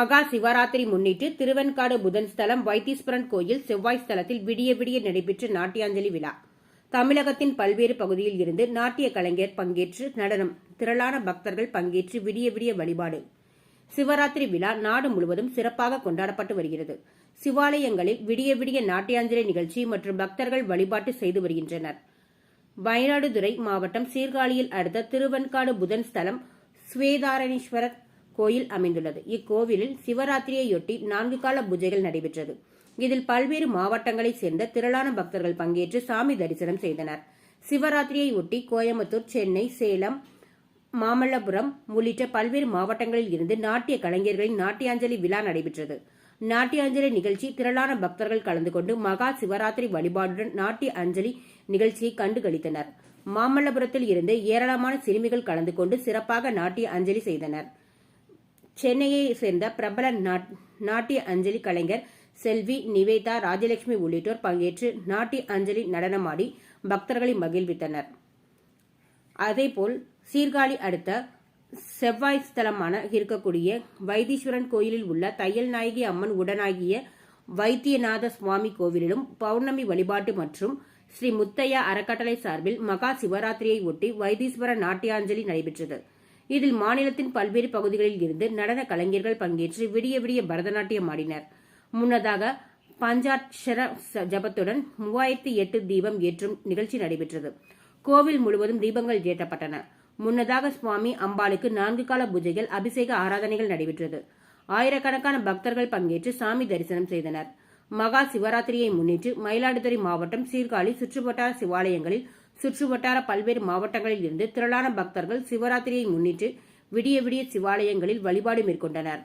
மகா சிவராத்திரி முன்னிட்டு திருவெண்காடு புதன் ஸ்தலம் வைத்தீஸ்வரன் கோயில் செவ்வாய் ஸ்தலத்தில் விடிய விடிய நடைபெற்ற நாட்டியாஞ்சலி விழா. தமிழகத்தின் பல்வேறு பகுதியில் இருந்து நாட்டிய கலைஞர் பங்கேற்று நடனம் திரளான பக்தர்கள் பங்கேற்று விடிய விடிய வழிபாடு. சிவராத்திரி விழா நாடு முழுவதும் சிறப்பாக கொண்டாடப்பட்டு வருகிறது. சிவாலயங்களில் விடிய விடிய நாட்டியாஞ்சலி நிகழ்ச்சி மற்றும் பக்தர்கள் வழிபாட்டு செய்து வருகின்றனர். மயிலாடுதுறை மாவட்டம் சீர்காழியில் அடுத்த திருவெண்காடு புதன் ஸ்தலம் ஸ்வேதாரணீஸ்வரர் கோயில் அமைந்துள்ளது. இக்கோவிலில் சிவராத்திரியையொட்டி நான்கு கால பூஜைகள் நடைபெற்றது. இதில் பல்வேறு மாவட்டங்களைச் சேர்ந்த திரளான பக்தர்கள் பங்கேற்று சாமி தரிசனம் செய்தனர். சிவராத்திரியை ஒட்டி கோயம்புத்தூர் சென்னை சேலம் மாமல்லபுரம் உள்ளிட்ட பல்வேறு மாவட்டங்களில் இருந்து நாட்டிய கலைஞர்களின் நாட்டியாஞ்சலி விழா நடைபெற்றது. நாட்டியாஞ்சலி நிகழ்ச்சி திரளான பக்தர்கள் கலந்து கொண்டு மகா சிவராத்திரி வழிபாடுடன் நாட்டிய அஞ்சலி நிகழ்ச்சியை கண்டுகளித்தனர். மாமல்லபுரத்தில் இருந்து ஏராளமான சிறுமிகள் கலந்து கொண்டு சிறப்பாக நாட்டிய அஞ்சலி செய்தனர். சென்னையை சேர்ந்த பிரபல நாட்டிய அஞ்சலி கலைஞர் செல்வி நிவேதா ராஜலட்சுமி உள்ளிட்டோர் பங்கேற்று நாட்டிய அஞ்சலி நடனமாடி பக்தர்களை மகிழ்வித்தனர். அதேபோல் சீர்காழி அடுத்த செவ்வாய் ஸ்தலமான இருக்கக்கூடிய வைத்தீஸ்வரன் கோயிலில் உள்ள தையல் நாயகி அம்மன் உடனாகிய வைத்தியநாத சுவாமி கோவிலிலும் பௌர்ணமி வழிபாட்டு மற்றும் ஸ்ரீ முத்தையா அறக்கட்டளை சார்பில் மகா சிவராத்திரியை ஒட்டி வைத்தீஸ்வர நாட்டியாஞ்சலி நடைபெற்றது. இதில் மாநிலத்தின் பல்வேறு பகுதிகளில் இருந்து நடன கலைஞர்கள் பங்கேற்று விடிய விடிய பரதநாட்டியம் ஆடினர். முன்னதாக பஞ்சாட்சர ஜபத்துடன் மூவாயிரத்தி எட்டு தீபம் ஏற்றும் நிகழ்ச்சி நடைபெற்றது. கோவில் முழுவதும் தீபங்கள் ஏற்றப்பட்டன. முன்னதாக சுவாமி அம்பாளுக்கு நான்கு கால பூஜைகள் அபிஷேக ஆராதனைகள் நடைபெற்றது. ஆயிரக்கணக்கான பக்தர்கள் பங்கேற்று சாமி தரிசனம் செய்தனர். மகா சிவராத்திரியை முன்னிட்டு மயிலாடுதுறை மாவட்டம் சீர்காழி சுற்றுவட்டார சிவாலயங்களில் சுற்றுவட்டார பல்வேறு மாவட்டங்களில் இருந்து திரளான பக்தர்கள் சிவராத்திரியை முன்னிட்டு விடிய விடிய சிவாலயங்களில் வழிபாடு மேற்கொண்டனர்.